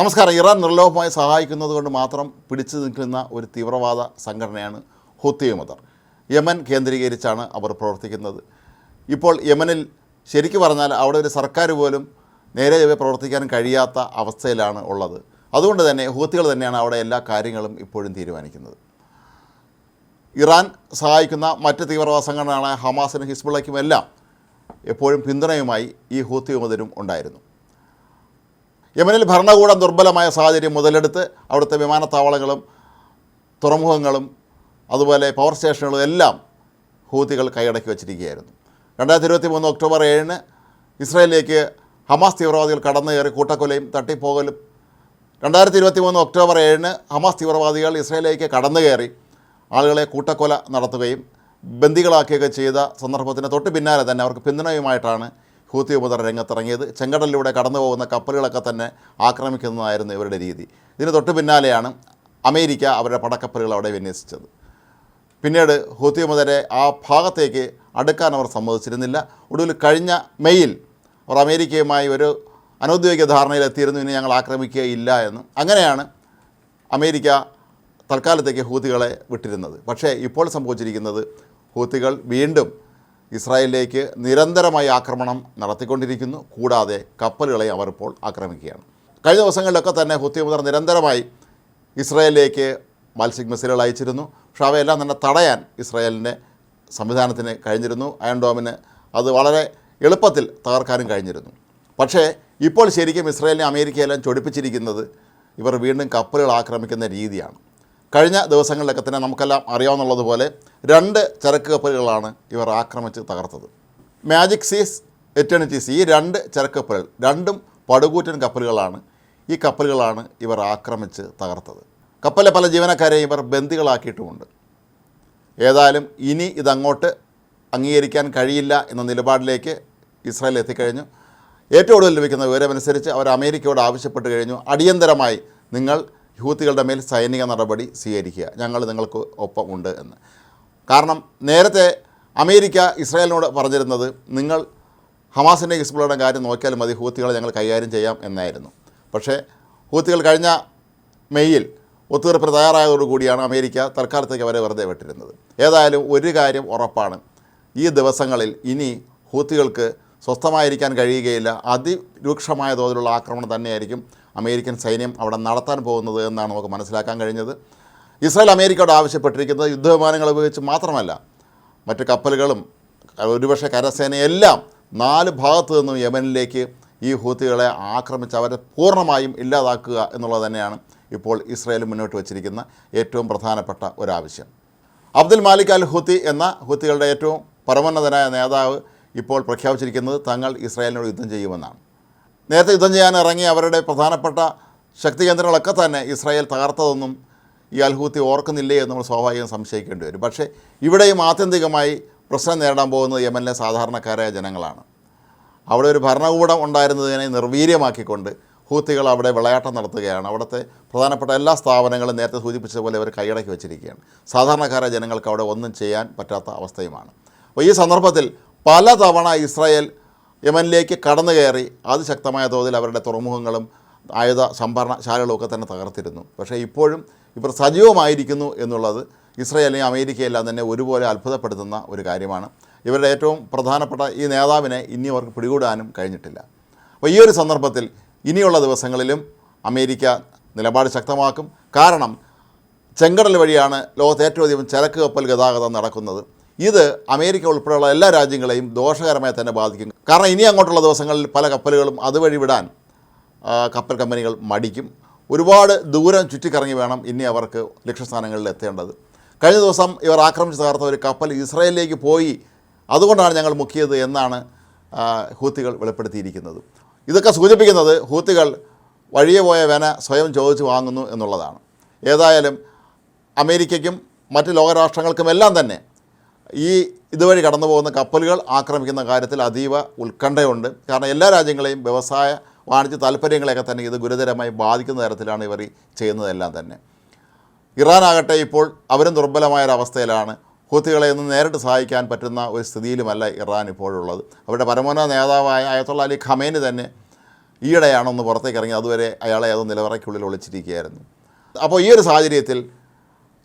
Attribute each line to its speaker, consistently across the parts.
Speaker 1: നമസ്കാരം. ഇറാൻ നിർലോഭമായി സഹായിക്കുന്നത് കൊണ്ട് മാത്രം പിടിച്ചു നിൽക്കുന്ന ഒരു തീവ്രവാദ സംഘടനയാണ് ഹുത്തിയുമതർ യമൻ കേന്ദ്രീകരിച്ചാണ് അവർ പ്രവർത്തിക്കുന്നത്. ഇപ്പോൾ യമനിൽ ശരിക്ക് പറഞ്ഞാൽ അവിടെ ഒരു സർക്കാർ പോലും നേരെ ചൊവ്വേ പ്രവർത്തിക്കാൻ കഴിയാത്ത അവസ്ഥയിലാണ് ഉള്ളത്. അതുകൊണ്ട് തന്നെ ഹൂത്തികൾ തന്നെയാണ് അവിടെ എല്ലാ കാര്യങ്ങളും ഇപ്പോഴും തീരുമാനിക്കുന്നത്. ഇറാൻ സഹായിക്കുന്ന മറ്റ് തീവ്രവാദ സംഘടനകളായ ഹമാസിനും ഹിസ്ബുള്ളയ്ക്കും എല്ലാം എപ്പോഴും പിന്തുണയുമായി ഈ ഹൂത്തി വിമതരും ഉണ്ടായിരുന്നു. യമനിൽ ഭരണകൂടം ദുർബലമായ സാഹചര്യം മുതലെടുത്ത് അവിടുത്തെ വിമാനത്താവളങ്ങളും തുറമുഖങ്ങളും അതുപോലെ പവർ സ്റ്റേഷനുകളും എല്ലാം ഹൂതികൾ കൈയടക്കി വച്ചിരിക്കുകയായിരുന്നു. രണ്ടായിരത്തി ഇരുപത്തി മൂന്ന് ഒക്ടോബർ ഏഴിന് ഇസ്രായേലിലേക്ക് ഹമാസ് തീവ്രവാദികൾ കടന്നു കയറി കൂട്ടക്കൊലയും തട്ടിപ്പോകലും. രണ്ടായിരത്തി ഇരുപത്തി മൂന്ന് ഒക്ടോബർ ഏഴിന് ഹമാസ് തീവ്രവാദികൾ ഇസ്രായേലിലേക്ക് കടന്നു കയറി ആളുകളെ കൂട്ടക്കൊല നടത്തുകയും ബന്ദികളാക്കുകയൊക്കെ ചെയ്ത സന്ദർഭത്തിന് തൊട്ട് പിന്നാലെ തന്നെ അവർക്ക് പിന്തുണയുമായിട്ടാണ് ഹൂത്തി ഉപതര രംഗത്തിറങ്ങിയത്. ചെങ്കടലിലൂടെ കടന്നു പോകുന്ന കപ്പലുകളൊക്കെ തന്നെ ആക്രമിക്കുന്നതായിരുന്നു ഇവരുടെ രീതി. ഇതിന് തൊട്ട് പിന്നാലെയാണ് അമേരിക്ക അവരുടെ പടക്കപ്പലുകൾ അവിടെ വിന്യസിച്ചത്. പിന്നീട് ഹൂത്തി മുതലെ ആ ഭാഗത്തേക്ക് അടുക്കാൻ അവർ സമ്മതിച്ചിരുന്നില്ല. ഒടുവിൽ കഴിഞ്ഞ മെയ്യിൽ അവർ അമേരിക്കയുമായി ഒരു അനൗദ്യോഗിക ധാരണയിലെത്തിയിരുന്നു ഇനി ഞങ്ങൾ ആക്രമിക്കുകയില്ല എന്ന്. അങ്ങനെയാണ് അമേരിക്ക തൽക്കാലത്തേക്ക് ഹൂത്തികളെ വിട്ടിരുന്നത്. പക്ഷേ ഇപ്പോൾ സംഭവിച്ചിരിക്കുന്നത് ഹൂത്തികൾ വീണ്ടും ഇസ്രായേലിലേക്ക് നിരന്തരമായി ആക്രമണം നടത്തിക്കൊണ്ടിരിക്കുന്നു. കൂടാതെ കപ്പലുകളെ അവർ ഇപ്പോൾ ആക്രമിക്കുകയാണ്. കഴിഞ്ഞ ദിവസങ്ങളിലൊക്കെ തന്നെ ഹൂത്തി നിരന്തരമായി ഇസ്രായേലിലേക്ക് മത്സ്യ മിസൈലുകൾ അയച്ചിരുന്നു. പക്ഷേ അവയെല്ലാം തന്നെ തടയാൻ ഇസ്രായേലിന്റെ സംവിധാനത്തിന് കഴിഞ്ഞിരുന്നു. അയൺ ഡോമിന് അത് വളരെ എളുപ്പത്തിൽ തകർക്കാനും കഴിഞ്ഞിരുന്നു. പക്ഷേ ഇപ്പോൾ ശരിക്കും ഇസ്രായേലിനെ അമേരിക്കയെല്ലാം ചൊടിപ്പിച്ചിരിക്കുന്നത് ഇവർ വീണ്ടും കപ്പലുകൾ ആക്രമിക്കുന്ന രീതിയാണ്. കഴിഞ്ഞ ദിവസങ്ങളിലൊക്കെ തന്നെ നമുക്കെല്ലാം അറിയാവുന്നതുപോലെ രണ്ട് ചരക്ക് കപ്പലുകളാണ് ഇവർ ആക്രമിച്ച് തകർത്തത്. മാജിക് സീസ് എറ്റേണിറ്റീസ് ഈ രണ്ട് ചരക്ക് കപ്പലുകൾ രണ്ടും പടുകൂറ്റൻ കപ്പലുകളാണ് ഈ കപ്പലുകളാണ് ഇവർ ആക്രമിച്ച് തകർത്തത്. കപ്പലിലെ പല ജീവനക്കാരെയും ഇവർ ബന്ദികളാക്കിയിട്ടുമുണ്ട്. ഏതായാലും ഇനി ഇതങ്ങോട്ട് അംഗീകരിക്കാൻ കഴിയില്ല എന്ന നിലപാടിലേക്ക് ഇസ്രായേൽ എത്തിക്കഴിഞ്ഞു. ഏറ്റവും കൂടുതൽ ലഭിക്കുന്ന വിവരമനുസരിച്ച് അവർ അമേരിക്കയോട് ആവശ്യപ്പെട്ട് കഴിഞ്ഞു. അടിയന്തരമായി നിങ്ങൾ ഹൂത്തികളുടെ മേൽ സൈനിക നടപടി സ്വീകരിക്കുക. ഞങ്ങൾ നിങ്ങൾക്ക് ഒപ്പം ഉണ്ട് എന്ന്. കാരണം നേരത്തെ അമേരിക്ക ഇസ്രായേലിനോട് പറഞ്ഞിരുന്നത് നിങ്ങൾ ഹമാസിന്റെ ഹിസ്ബുള്ളയുടെ കാര്യം നോക്കിയാൽ മതി ഹൂത്തികളെ ഞങ്ങൾ കൈകാര്യം ചെയ്യാം എന്നായിരുന്നു. പക്ഷേ ഹൂത്തികൾ കഴിഞ്ഞ മെയ്യിൽ ഒത്തുതീർപ്പിന് തയ്യാറായതോടുകൂടിയാണ് അമേരിക്ക തൽക്കാലത്തേക്ക് അവരെ വെറുതെ വിട്ടിരുന്നത്. ഏതായാലും ഒരു കാര്യം ഉറപ്പാണ്. ഈ ദിവസങ്ങളിൽ ഇനി ഹൂത്തികൾക്ക് സ്വസ്ഥമായിരിക്കാൻ കഴിയുകയില്ല. അതിരൂക്ഷമായ തോതിലുള്ള ആക്രമണം തന്നെയായിരിക്കും അമേരിക്കൻ സൈന്യം അവിടെ നടത്താൻ പോകുന്നത് എന്നാണ് നമുക്ക് മനസ്സിലാക്കാൻ കഴിഞ്ഞത്. ഇസ്രായേൽ അമേരിക്കയോട് ആവശ്യപ്പെട്ടിരിക്കുന്നത് യുദ്ധവിമാനങ്ങൾ ഉപയോഗിച്ച് മാത്രമല്ല മറ്റ് കപ്പലുകളും ഒരുപക്ഷെ കരസേനയെല്ലാം നാല് ഭാഗത്തു നിന്നും യമനിലേക്ക് ഈ ഹൂത്തികളെ ആക്രമിച്ച് അവരെ പൂർണമായും ഇല്ലാതാക്കുക എന്നുള്ളത് തന്നെയാണ് ഇപ്പോൾ ഇസ്രായേൽ മുന്നോട്ട് വച്ചിരിക്കുന്ന ഏറ്റവും പ്രധാനപ്പെട്ട ഒരാവശ്യം. അബ്ദുൽ മാലിക് അൽ ഹുത്തി എന്ന ഹുത്തികളുടെ ഏറ്റവും പരമോന്നതനായ നേതാവ് ഇപ്പോൾ പ്രഖ്യാപിച്ചിരിക്കുന്നത് തങ്ങൾ ഇസ്രായേലിനോട് യുദ്ധം ചെയ്യുമെന്നാണ്. നേരത്തെ യുദ്ധം ചെയ്യാൻ ഇറങ്ങിയ അവരുടെ പ്രധാനപ്പെട്ട ശക്തി കേന്ദ്രങ്ങളൊക്കെ തന്നെ ഇസ്രായേൽ തകർത്തതൊന്നും ഈ അൽഹൂത്തി ഓർക്കുന്നില്ലേ എന്ന് നമ്മൾ സ്വാഭാവികം സംശയിക്കേണ്ടി വരും. പക്ഷേ ഇവിടെയും ആത്യന്തികമായി പ്രശ്നം നേരിടാൻ പോകുന്നത് യമനിലെ സാധാരണക്കാരായ ജനങ്ങളാണ്. അവിടെ ഒരു ഭരണകൂടം ഉണ്ടായിരുന്നതിനെ നിർവീര്യമാക്കിക്കൊണ്ട് ഹൂത്തികൾ അവിടെ വിളയാട്ടം നടത്തുകയാണ്. അവിടുത്തെ പ്രധാനപ്പെട്ട എല്ലാ സ്ഥാപനങ്ങളും നേരത്തെ സൂചിപ്പിച്ചതുപോലെ അവർ കൈയടക്കി വെച്ചിരിക്കുകയാണ്. സാധാരണക്കാരായ ജനങ്ങൾക്ക് അവിടെ ഒന്നും ചെയ്യാൻ പറ്റാത്ത അവസ്ഥയുമാണ്. അപ്പോൾ ഈ സന്ദർഭത്തിൽ പലതവണ ഇസ്രായേൽ യമനിലേക്ക് കടന്നു കയറി അതിശക്തമായ തോതിൽ അവരുടെ തുറമുഖങ്ങളും ആയുധ സംഭരണശാലകളും ഒക്കെ തന്നെ തകർത്തിരുന്നു. പക്ഷേ ഇപ്പോഴും ഇവർ സജീവമായിരിക്കുന്നു എന്നുള്ളത് ഇസ്രയേലിനെയും അമേരിക്കയെല്ലാം തന്നെ ഒരുപോലെ അത്ഭുതപ്പെടുത്തുന്ന ഒരു കാര്യമാണ്. ഇവരുടെ ഏറ്റവും പ്രധാനപ്പെട്ട ഈ നേതാവിനെ ഇനി അവർക്ക് പിടികൂടാനും കഴിഞ്ഞിട്ടില്ല. അപ്പോൾ ഈ ഒരു സന്ദർഭത്തിൽ ഇനിയുള്ള ദിവസങ്ങളിലും അമേരിക്ക നിലപാട് ശക്തമാക്കും. കാരണം ചെങ്കടൽ വഴിയാണ് ലോകത്തെ ഏറ്റവും അധികം ചരക്ക് കപ്പൽ ഗതാഗതം നടക്കുന്നത്. ഇത് അമേരിക്ക ഉൾപ്പെടെയുള്ള എല്ലാ രാജ്യങ്ങളെയും ദോഷകരമായി തന്നെ ബാധിക്കും. കാരണം ഇനി അങ്ങോട്ടുള്ള ദിവസങ്ങളിൽ പല കപ്പലുകളും അതുവഴി വിടാൻ കപ്പൽ കമ്പനികൾ മടിക്കും. ഒരുപാട് ദൂരം ചുറ്റിക്കറങ്ങി വേണം ഇനി അവർക്ക് ലക്ഷ്യസ്ഥാനങ്ങളിൽ എത്തേണ്ടത്. കഴിഞ്ഞ ദിവസം ഇവർ ആക്രമിച്ച് തകർത്ത ഒരു കപ്പൽ ഇസ്രായേലിലേക്ക് പോയി. അതുകൊണ്ടാണ് ഞങ്ങൾ മുക്കിയത് എന്നാണ് ഹൂത്തികൾ വെളിപ്പെടുത്തിയിരിക്കുന്നത്. ഇതൊക്കെ സൂചിപ്പിക്കുന്നത് ഹൂത്തികൾ വഴിയെ പോയ വേന സ്വയം ചോദിച്ചു വാങ്ങുന്നു എന്നുള്ളതാണ്. ഏതായാലും അമേരിക്കയ്ക്കും മറ്റ് ലോകരാഷ്ട്രങ്ങൾക്കുമെല്ലാം തന്നെ ഈ ഇതുവഴി കടന്നു പോകുന്ന കപ്പലുകൾ ആക്രമിക്കുന്ന കാര്യത്തിൽ അതീവ ഉത്കണ്ഠയുണ്ട്. കാരണം എല്ലാ രാജ്യങ്ങളെയും വ്യവസായ വാണിജ്യ താല്പര്യങ്ങളെയൊക്കെ തന്നെ ഇത് ഗുരുതരമായി ബാധിക്കുന്ന തരത്തിലാണ് ഇവർ ചെയ്യുന്നതെല്ലാം തന്നെ. ഇറാൻ ആകട്ടെ ഇപ്പോൾ അവരും ദുർബലമായ ഒരവസ്ഥയിലാണ് ഹൂത്തികളെ ഒന്നും നേരിട്ട് സഹായിക്കാൻ പറ്റുന്ന ഒരു സ്ഥിതിയിലുമല്ല ഇറാൻ ഇപ്പോഴുള്ളത്. അവരുടെ പരമോന്നത നേതാവായ അയത്തുള്ള അലി ഖമേന് തന്നെ ഈയിടെയാണൊന്ന് പുറത്തേക്ക് ഇറങ്ങി. അതുവരെ അയാളെ അത് നിലവറയ്ക്കുള്ളിൽ ഒളിച്ചിരിക്കുകയായിരുന്നു. അപ്പോൾ ഈ ഒരു സാഹചര്യത്തിൽ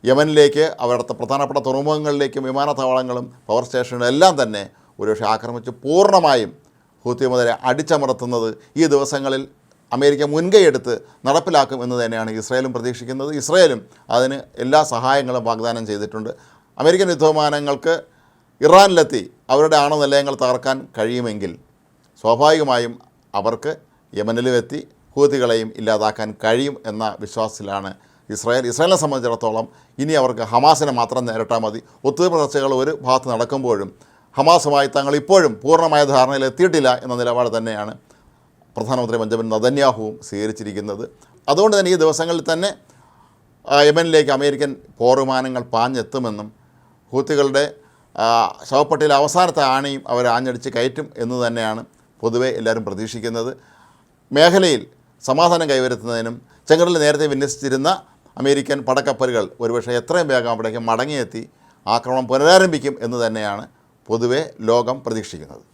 Speaker 1: യമനിലേക്ക് അവിടുത്തെ പ്രധാനപ്പെട്ട തുറമുഖങ്ങളിലേക്കും വിമാനത്താവളങ്ങളും പവർ സ്റ്റേഷനുകളും എല്ലാം തന്നെ ഒരുപക്ഷെ ആക്രമിച്ച് പൂർണമായും ഹൂത്തിമതരെ അടിച്ചമർത്തുന്നത് ഈ ദിവസങ്ങളിൽ അമേരിക്ക മുൻകൈയെടുത്ത് നടപ്പിലാക്കും എന്ന് തന്നെയാണ് ഇസ്രായേലും പ്രതീക്ഷിക്കുന്നത്. ഇസ്രായേലും അതിന് എല്ലാ സഹായങ്ങളും വാഗ്ദാനം ചെയ്തിട്ടുണ്ട്. അമേരിക്കൻ യുദ്ധവിമാനങ്ങൾക്ക് ഇറാനിലെത്തി അവരുടെ ആണവ നിലയങ്ങൾ തകർക്കാൻ കഴിയുമെങ്കിൽ സ്വാഭാവികമായും അവർക്ക് യമനിലും എത്തി ഹൂതികളെയും ഇല്ലാതാക്കാൻ കഴിയും എന്ന വിശ്വാസത്തിലാണ് ഇസ്രായേൽ ഇസ്രായേലിനെ സംബന്ധിച്ചിടത്തോളം ഇനി അവർക്ക് ഹമാസിനെ മാത്രം നേരിട്ടാൽ മതി. ഒത്തുതീർപ്പ് ചർച്ചകൾ ഒരു ഭാഗത്ത് നടക്കുമ്പോഴും ഹമാസുമായി തങ്ങൾ ഇപ്പോഴും പൂർണമായ ധാരണയിൽ എത്തിയിട്ടില്ല എന്ന നിലപാട് തന്നെയാണ് പ്രധാനമന്ത്രി ബെഞ്ചമിൻ നദന്യാഹുവും സ്വീകരിച്ചിരിക്കുന്നത്. അതുകൊണ്ട് തന്നെ ഈ ദിവസങ്ങളിൽ തന്നെ യമനിലേക്ക് അമേരിക്കൻ പോർവിമാനങ്ങൾ പാഞ്ഞെത്തുമെന്നും ഹൂത്തികളുടെ ആ, ശവപ്പെട്ടിയിലെ അവസാനത്തെ ആണയും അവർ ആഞ്ഞടിച്ച് കയറ്റും എന്ന് തന്നെയാണ് പൊതുവെ എല്ലാവരും പ്രതീക്ഷിക്കുന്നത്. മേഖലയിൽ സമാധാനം കൈവരുത്തുന്നതിനും ചെങ്കടലിൽ നേരത്തെ വിന്യസിച്ചിരുന്ന അമേരിക്കൻ പടക്കപ്പലുകൾ ഒരുപക്ഷെ എത്രയും വേഗം അവിടേക്ക് മടങ്ങിയെത്തി ആക്രമണം പുനരാരംഭിക്കും എന്ന് തന്നെയാണ് പൊതുവെ ലോകം പ്രതീക്ഷിക്കുന്നത്.